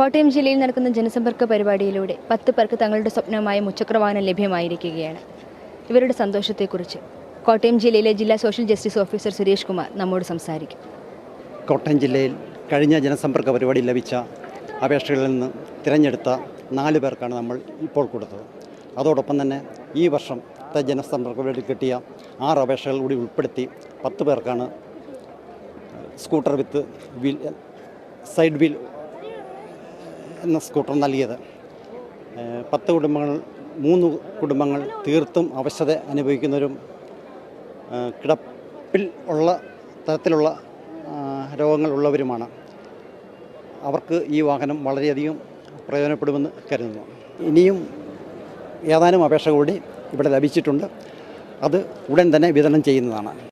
കോട്ടയം ജില്ലയിൽ നടക്കുന്ന ജനസമ്പർക്ക പരിപാടിയിലൂടെ പത്ത് പേർക്ക് തങ്ങളുടെ സ്വപ്നമായ മുച്ചക്രവാഹനം ലഭ്യമായിരിക്കുകയാണ്. ഇവരുടെ സന്തോഷത്തെക്കുറിച്ച് കോട്ടയം ജില്ലയിലെ ജില്ലാ social justice officer Suresh Kumar നമ്മോട് സംസാരിക്കും. കോട്ടയം ജില്ലയിൽ കഴിഞ്ഞ ജനസമ്പർക്ക പരിപാടി ലഭിച്ച അപേക്ഷകളിൽ നിന്ന് തിരഞ്ഞെടുത്ത നാല് പേർക്കാണ് നമ്മൾ ഇപ്പോൾ കൊടുത്തത്. അതോടൊപ്പം തന്നെ ഈ വർഷത്തെ ജനസമ്പർക്ക പരിപാടി കിട്ടിയ ആറ് അപേക്ഷകൾ കൂടി ഉൾപ്പെടുത്തി പത്ത് പേർക്കാണ് scooter with wheel side wheel എന്ന സ്കൂട്ടർ നൽകിയത്. പത്ത് കുടുംബങ്ങൾ മൂന്ന് കുടുംബങ്ങൾ തീർത്തും അവശത അനുഭവിക്കുന്നവരും കിടപ്പിൽ ഉള്ള തരത്തിലുള്ള രോഗങ്ങൾ ഉള്ളവരുമാണ്. അവർക്ക് ഈ വാഹനം വളരെയധികം പ്രയോജനപ്പെടുമെന്ന് കരുതുന്നു. ഇനിയും ഏതാനും അപേക്ഷ കൂടി ഇവിടെ ലഭിച്ചിട്ടുണ്ട്. അത് ഉടൻ തന്നെ വിതരണം ചെയ്യുന്നതാണ്.